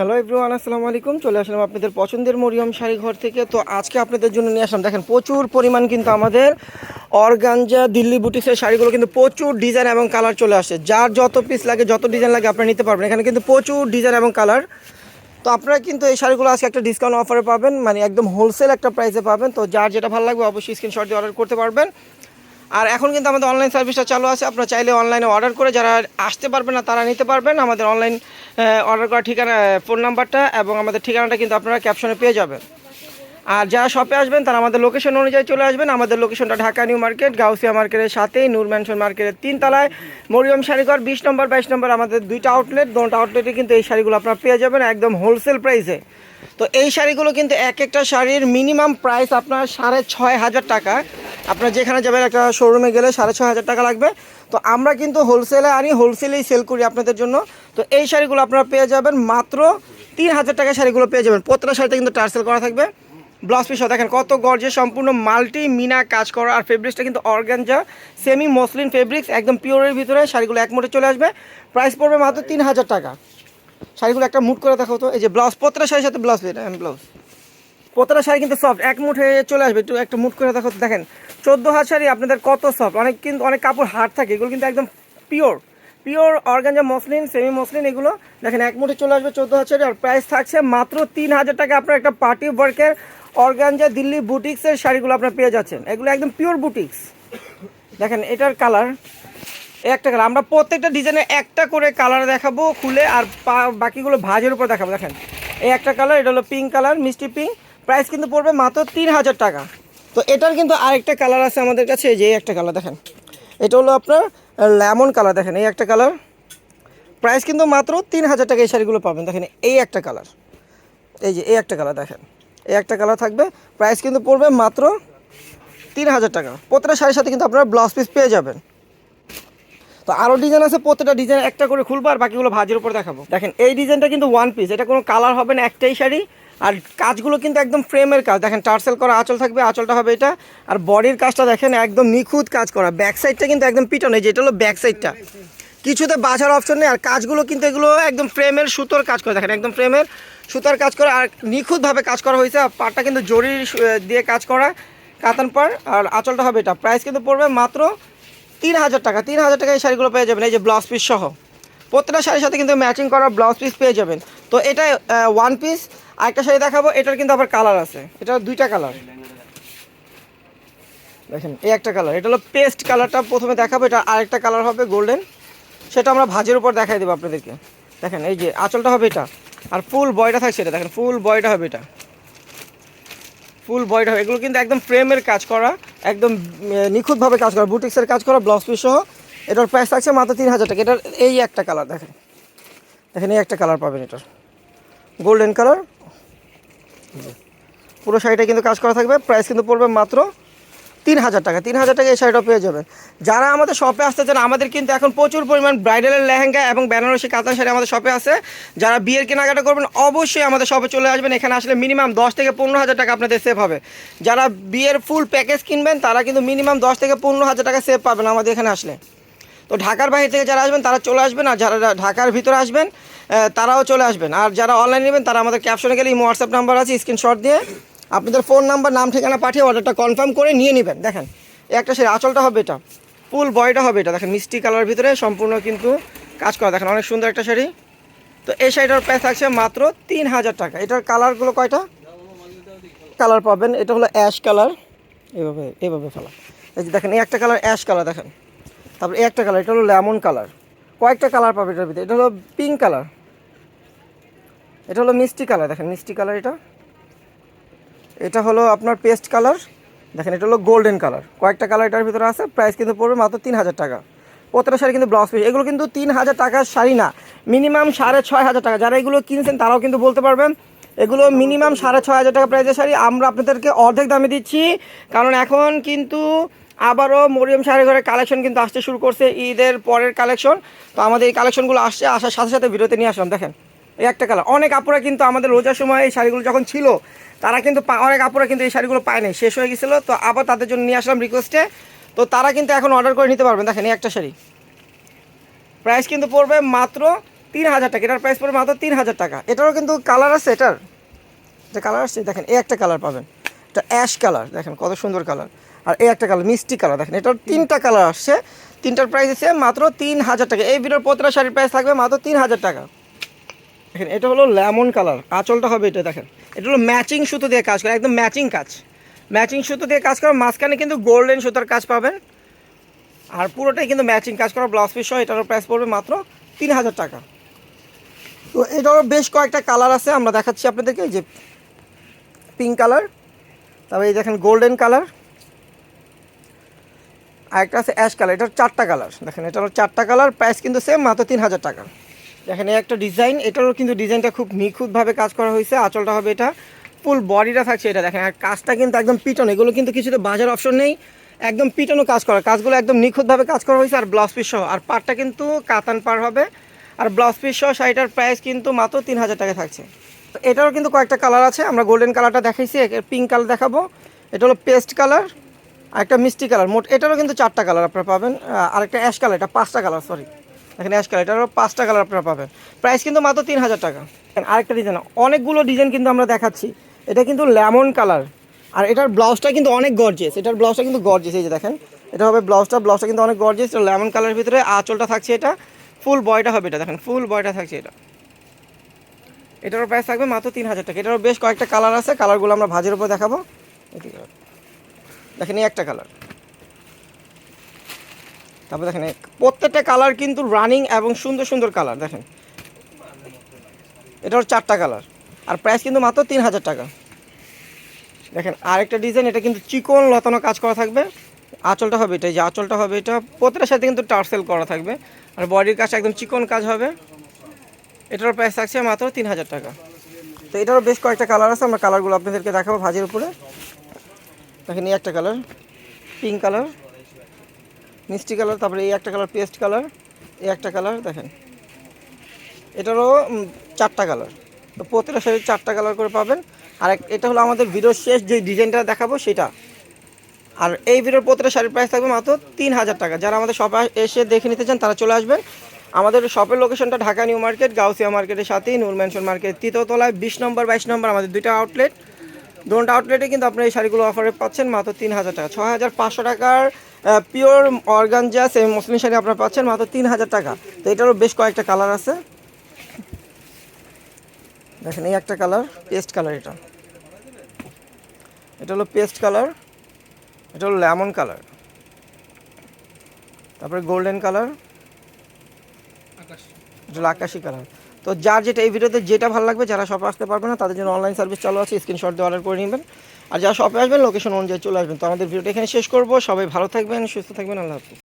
Hello everyone আসসালামু আলাইকুম। চলে আসলাম আপনাদের পছন্দের মরিয়ম শাড়ি ঘর থেকে। তো আজকে আপনাদের জন্য নিয়ে আসলাম, দেখেন, প্রচুর পরিমাণ কিন্তু আমাদের অর্গানজা দিল্লি বুটিক্সের শাড়িগুলো কিন্তু প্রচুর ডিজাইন এবং কালার চলে আসে। যার যত পিস লাগে, যত ডিজাইন লাগে, আপনারা নিতে পারবেন। এখানে কিন্তু প্রচুর ডিজাইন এবং কালার তো আপনারা কিন্তু এই শাড়িগুলো আজকে একটা ডিসকাউন্ট অফারে পাবেন মানে একদম হোলসেল একটা প্রাইসে পাবেন। তো যার যেটা ভালো লাগবে, অবশ্যই স্ক্রিনশট দিয়ে অর্ডার করতে পারবেন। আর এখন কিন্তু আমাদের অনলাইন সার্ভিসটা চালু আছে। আপনারা চাইলে অনলাইনে অর্ডার করে যারা আসতে পারবেন না, তারা নিতে পারবেন। আমাদের অনলাইন অর্ডার করা ঠিকানা ফোন নাম্বারটা এবং আমাদের ঠিকানাটা কিন্তু আপনারা ক্যাপশনে পেয়ে যাবেন। আর যারা শপে আসবেন, তারা আমাদের লোকেশন অনুযায়ী চলে আসবেন। আমাদের লোকেশনটা ঢাকা নিউ মার্কেট, গাউসিয়া মার্কেটের সাথেই, নূর ম্যানশন মার্কেটের তিনতলায়। মরিয়ম শাড়িঘর, বিশ নম্বর, বাইশ নম্বর আমাদের দুইটা আউটলেট দুটা আউটলেটে কিন্তু এই শাড়িগুলো আপনারা পেয়ে যাবেন একদম হোলসেল প্রাইসে তো এই শাড়িগুলো কিন্তু এক একটা শাড়ির মিনিমাম প্রাইস আপনার সাড়ে ছয় হাজার টাকা। আপনার যেখানে যাবেন একটা শোরুমে গেলে সাড়ে ছ হাজার টাকা লাগবে। তো আমরা কিন্তু হোলসেলে আনি হোলসেলেই সেল করি আপনাদের জন্য। তো এই শাড়িগুলো আপনারা পেয়ে যাবেন মাত্র তিন হাজার টাকা শাড়িগুলো পেয়ে যাবেন। প্রত্যেকটা শাড়িতে কিন্তু টার্সেল করা থাকবে। ব্লাউজ পিসও দেখেন কত গর্জে সম্পূর্ণ মাল্টি মিনা কাজ করা। আর ফেব্রিক্সটা কিন্তু অর্গানজা সেমি মসলিন ফেব্রিক্স একদম পিওরের ভিতরে শাড়িগুলো এক মুঠে চলে আসবে। প্রাইস পড়বে মাত্র তিন হাজার টাকা। শাড়িগুলো একটা মুট করে দেখো তো। এই যে ব্লাউজ প্রত্যেকটা শাড়ির সাথে ব্লাউজ পেয়ে ব্লাউজ প্রত্যেকটা শাড়ি কিন্তু সফট এক মুঠে চলে আসবে। একটু, একটা মুট করে দেখো দেখেন চোদ্দ হাত শাড়ি আপনাদের কত সফট অনেক কিন্তু অনেক কাপড় হার্ড থাকে, এগুলো কিন্তু একদম pure pure organza muslin semi muslin এগুলো। দেখেন, এক মুঠে চলে আসবে চোদ্দ হাজার আর প্রাইস থাকছে মাত্র তিন হাজার টাকা। আপনার একটা পার্টি ওয়ার্কের অর্গানজা দিল্লি বুটিক্সের শাড়িগুলো আপনার পেয়ে যাচ্ছেন। এগুলো একদম পিওর বুটিক্স দেখেন, এটার কালার একটা কালার আমরা প্রত্যেকটা ডিজাইনে একটা করে কালার দেখাবো খুলে, আর বাকিগুলো ভাজের উপর দেখাবো। দেখেন, এই একটা কালার এটা হলো পিঙ্ক কালার মিষ্টি পিঙ্ক প্রাইস কিন্তু পড়বে মাত্র তিন হাজার টাকা। তো এটার কিন্তু আরেকটা কালার আছে আমাদের কাছে, এই যে একটা কালার দেখেন। এটা হলো আপনার লেমন কালার দেখেন, এই একটা কালার প্রাইস কিন্তু মাত্র তিন হাজার টাকা এই শাড়িগুলো পাবেন। দেখেন, এই একটা কালার এই যে এই একটা কালার দেখেন। এই একটা কালার থাকবে। প্রাইস কিন্তু পড়বে মাত্র তিন হাজার টাকা। প্রত্যেকটা শাড়ির সাথে কিন্তু আপনারা ব্লাউজ পিস পেয়ে যাবেন। তো আরও ডিজাইন আছে প্রত্যেকটা ডিজাইন একটা করে খুলবো আর বাকিগুলো ভাজের উপর দেখাবো। দেখেন, এই ডিজাইনটা কিন্তু ওয়ান পিস এটা কোনো কালার হবে না, একটাই শাড়ি। আর কাজগুলো কিন্তু একদম ফ্রেমের কাজ। দেখেন, টার্সেল করা আঁচল থাকবে, আঁচলটা হবে এটা। আর বডির কাজটা দেখেন, একদম নিখুঁত কাজ করা। ব্যাক সাইডটা কিন্তু একদম পিটন, এই যেটা হলো ব্যাক সাইডটা। কিছুতে বাছার অপশন নেই, আর কাজগুলো কিন্তু এগুলো একদম ফ্রেমের সুতোর কাজ করে। দেখেন, একদম ফ্রেমের সুতোর কাজ করা, আর নিখুঁতভাবে কাজ করা হয়েছে। আর পাটটা কিন্তু জরির দিয়ে কাজ করা, কাতান পার আর আঁচলটা হবে এটা। প্রাইস কিন্তু পড়বে মাত্র তিন হাজার টাকা। তিন হাজার টাকা এই শাড়িগুলো পেয়ে যাবেন। এই যে ব্লাউজ পিস সহ। প্রত্যেকটা শাড়ির সাথে কিন্তু ম্যাচিং করা ব্লাউজ পিস পেয়ে যাবেন। তো এটা ওয়ান পিস আরেকটা শাড়ি দেখাবো, এটার কিন্তু আবার কালার আছে। এটার দুইটা কালার দেখেন, এই একটা কালার এটা হলো পেস্ট কালারটা প্রথমে দেখাবো, এটা আরেকটা কালার হবে গোল্ডেন সেটা আমরা ভাজের উপর দেখাই দেবো আপনাদেরকে। দেখেন, এই যে আঁচলটা হবে এটা। আর ফুল বয়টা থাকছে এটা দেখেন ফুল বয়টা হবে এটা। ফুল বয়টা হবে। এগুলো কিন্তু একদম ফ্রেমের কাজ করা, একদম নিখুঁতভাবে কাজ করা। বুটিক্সের কাজ করা ব্লাউজ পিস সহ। এটার প্রাইস থাকছে মাত্র তিন হাজার টাকা। এটার এই একটা কালার দেখেন। দেখেন, এই একটা কালার পাবেন এটার। গোল্ডেন কালার পুরো শাড়িটা কিন্তু কাজ করা থাকবে। প্রাইস কিন্তু পড়বে মাত্র তিন হাজার টাকা। তিন হাজার টাকা এই শাড়িটা পেয়ে যাবেন। যারা আমাদের শপে আসতে চান, আমাদের কিন্তু এখন প্রচুর পরিমাণ ব্রাইডালের লেহেঙ্গা এবং বেনারসি কাতান শাড়ি আমাদের শপে আছে। যারা বিয়ের কেনাকাটা করবেন, অবশ্যই আমাদের শপে চলে আসবেন। এখানে আসলে মিনিমাম দশ থেকে পনেরো হাজার টাকা আপনাদের সেভ হবে। যারা বিয়ের ফুল প্যাকেজ কিনবেন, তারা কিন্তু মিনিমাম দশ থেকে পনেরো হাজার টাকা সেভ পাবেন আমাদের এখানে আসলে। তো ঢাকার বাইরে থেকে যারা আসবেন, তারা চলে আসবেন। আর যারা ঢাকার ভিতরে আসবেন তারাও চলে আসবেন। আর যারা অনলাইন নেবেন, তারা আমাদের ক্যাপশনে গেলে ইমো হোয়াটসঅ্যাপ নাম্বার আছে স্ক্রিনশট দিয়ে আপনাদের ফোন নাম্বার নাম, ঠিকানা পাঠিয়ে অর্ডারটা কনফার্ম করে নিয়ে নেবেন। দেখেন একটা শাড়ি আঁচলটা হবে এটা। ফুল বয়টা হবে এটা। দেখেন, মিষ্টি কালারের ভিতরে সম্পূর্ণ কিন্তু কাজ করা। দেখেন, অনেক সুন্দর একটা শাড়ি। তো এই শাড়িটার প্রাইস থাকছে মাত্র তিন হাজার টাকা। এটার কালারগুলো কয়টা? কালার পাবেন। এটা হলো অ্যাশ কালার এভাবে এভাবে ফেলা। এই যে দেখেন, এই একটা কালার অ্যাশ কালার দেখেন। তারপর এই একটা কালার এটা হলো লেমন কালার কয়েকটা কালার পাবে এটার ভিতরে। এটা হলো পিঙ্ক কালার এটা হলো মিষ্টি কালার, দেখেন মিষ্টি কালার এটা। এটা হলো আপনার পেস্ট কালার, দেখেন এটা হলো গোল্ডেন কালার। কয়েকটা কালার এটার ভিতরে আছে, প্রাইস কিন্তু পড়বে মাত্র তিন হাজার টাকা। প্রত্যেকটা শাড়ি কিন্তু ব্লাউজ পিস। এগুলো কিন্তু তিন হাজার টাকার শাড়ি না, মিনিমাম সাড়ে ছয় হাজার টাকা। যারা এগুলো কিনছেন তারাও কিন্তু বলতে পারবেন, এগুলো মিনিমাম সাড়ে ছয় হাজার টাকা প্রাইসের শাড়ি। আমরা আপনাদেরকে অর্ধেক দামে দিচ্ছি, কারণ এখন কিন্তু আবারও মরিয়ম শাড়ি ঘরের কালেকশন কিন্তু আসতে শুরু করছে, ঈদের পরের কালেকশন। তো আমাদের এই কালেকশনগুলো আসছে, আসার সাথে সাথে ভিডিওতে নিয়ে আসলাম, দেখেন। একটা কালার অনেক আপুরা কিন্তু আমাদের রোজার সময় এই শাড়িগুলো যখন ছিল, তারা কিন্তু অনেক আপুরা কিন্তু এই শাড়িগুলো পায় নাই। শেষ হয়ে গেছিল, তো আবার তাদের জন্য নিয়ে আসলাম রিকোয়েস্টে তো তারা কিন্তু এখন অর্ডার করে নিতে পারবেন। দেখেন এই একটা শাড়ি। প্রাইস কিন্তু পড়বে মাত্র তিন হাজার টাকা। এটার প্রাইস পড়বে মাত্র তিন হাজার টাকা। এটারও কিন্তু কালার আছে এটার। এটা কালার আসছে, দেখেন এই একটা কালার পাবেন। এটা অ্যাশ কালার দেখেন কত সুন্দর কালার আর এই একটা কালার মিষ্টি কালার দেখেন। এটার তিনটা কালার আসছে। তিনটার প্রাইস আছে মাত্র তিন হাজার টাকা। এই ভিডিওর প্রতিটা শাড়ির প্রাইস থাকবে মাত্র তিন হাজার টাকা। দেখেন, এটা হলো লেমন কালার। আঁচলটা হবে এটা, দেখেন। এটা হলো ম্যাচিং সুতো দিয়ে কাজ করা, একদম ম্যাচিং কাজ। ম্যাচিং সুতো দিয়ে কাজ করা মাঝখানে কিন্তু গোল্ডেন সুতার কাজ পাবেন। আর পুরোটাই কিন্তু ম্যাচিং কাজ করা, ব্লাউজ পিস সহ, এটারও প্রাইস পড়বে মাত্র তিন হাজার টাকা। তো এটারও বেশ কয়েকটা কালার আছে, আমরা দেখাচ্ছি আপনাদেরকে, এই যে পিঙ্ক কালার, তারপরে এই দেখেন গোল্ডেন কালার। আর একটা আছে অ্যাশ কালার, এটার চারটা কালার, দেখেন, এটারও চারটা কালার প্রাইস কিন্তু সেম মাত্র তিন হাজার টাকা। দেখেন একটা ডিজাইন এটারও কিন্তু ডিজাইনটা খুব নিখুঁতভাবে কাজ করা হয়েছে। আঁচলটা হবে এটা। ফুল বডিটা থাকছে এটা, দেখেন। আর কাজটা কিন্তু একদম পিটন। এগুলো কিন্তু কিছুতে বাজার অপশন নেই। একদম পিটনও কাজ করা। কাজগুলো একদম নিখুঁতভাবে কাজ করা হয়েছে। আর ব্লাউজ পিস সহ। আর পাটটা কিন্তু কাতান পার হবে। আর ব্লাউজ পিস সহ শাড়িটার প্রাইস কিন্তু মাত্র তিন হাজার টাকা থাকছে। তো এটারও কিন্তু কয়েকটা কালার আছে। আমরা গোল্ডেন কালারটা দেখাইছি। পিঙ্ক কালার দেখাবো। এটা হলো পেস্ট কালার আর একটা মিষ্টি কালার মোট এটারও কিন্তু চারটা কালার আপনারা পাবেন। আর একটা অ্যাশ কালার এটা পাঁচটা কালার সরি এখানে অ্যাশ কালার এটারও পাঁচটা কালার আপনারা পাবেন। প্রাইস কিন্তু মাত্র তিন হাজার টাকা আরেকটা ডিজাইন অনেকগুলো ডিজাইন কিন্তু আমরা দেখাচ্ছি। এটা কিন্তু লেমন কালার আর এটার ব্লাউজটা কিন্তু অনেক গর্জিয়াস এটার ব্লাউজটা কিন্তু গর্জিয়াস এই যে দেখেন। এটা হবে ব্লাউজটা ব্লাউজটা কিন্তু অনেক গর্জিয়াস লেমন কালারের ভিতরে আঁচলটা থাকছে এটা। ফুল বয়টা হবে এটা, দেখেন। ফুল বয়টা থাকছে এটা। এটারও প্রাইস থাকবে মাত্র তিন হাজার টাকা। এটারও বেশ কয়েকটা কালার আছে। কালারগুলো আমরা ভাজের উপর দেখাবো। দেখেন এই একটা কালার তারপর দেখেন প্রত্যেকটা কালার কিন্তু রানিং এবং সুন্দর সুন্দর কালার দেখেন। এটার চারটা কালার আর প্রাইস কিন্তু মাত্র তিন হাজার টাকা। দেখেন, আরেকটা ডিজাইন এটা কিন্তু চিকন লতানো কাজ করা থাকবে। আঁচলটা হবে এটা যে আঁচলটা হবে এটা, প্রত্যেকটার সাথে কিন্তু টার্সেল করা থাকবে। আর বডির কাজটা একদম চিকন কাজ হবে। এটার প্রাইস থাকছে মাত্র তিন হাজার টাকা। তো এটারও বেশ কয়েকটা কালার আছে, আমরা কালারগুলো আপনাদেরকে দেখাবো ভাজির উপরে। দেখেন, এই একটা কালার পিঙ্ক কালার মিষ্টি কালার, তারপরে এই একটা কালার, পেস্ট কালার, এই একটা কালার, দেখেন। এটারও চারটা কালার। তো প্রতিটা শাড়ির চারটা কালার করে পাবেন। আর এটা হলো আমাদের ভিডিওর শেষ যে ডিজাইনটা দেখাবো, সেটা। আর এই ভিডিওর প্রতিটা শাড়ির প্রাইস থাকবে মাত্র তিন হাজার টাকা। যারা আমাদের শপে এসে দেখে নিতে চান, তারা চলে আসবেন। আমাদের শপের লোকেশনটা ঢাকা নিউ মার্কেট, গাউসিয়া মার্কেটের সাথেই, নূর ম্যানশন মার্কেট তৃতীয়তলায় বিশ নম্বর, বাইশ নম্বর, আমাদের দুইটা আউটলেট দুটো আউটলেটে কিন্তু আপনারা এই শাড়িগুলো অফারে পাচ্ছেন মাত্র তিন হাজার টাকা। ছ হাজার পাঁচশো টাকার pure organza semi muslin sari আপনারা পাচ্ছেন, মাত্র তিন হাজার টাকা। তো এটারও বেশ কয়েকটা কালার আছে। দেখেন, এই একটা কালার পেস্ট কালার এটা। এটা হলো পেস্ট কালার এটা হলো লেমন কালার তারপরে গোল্ডেন কালার এটা হলো আকাশি কালার তো যার যেটা, এই ভিডিওতে যেটা ভালো লাগবে, যারা সব আসতে পারবে না, তাদের জন্য অনলাইন সার্ভিস চালু আছে স্ক্রিনশট দিয়ে অর্ডার করে নেবেন। আর যারা শপে আসবেন লোকেশন অনুযায়ী চলে আসবেন। তো আমাদের ভিডিওটা এখানে শেষ করব। সবাই ভালো থাকবেন, সুস্থ থাকবেন, আল্লাহ হাফিজ।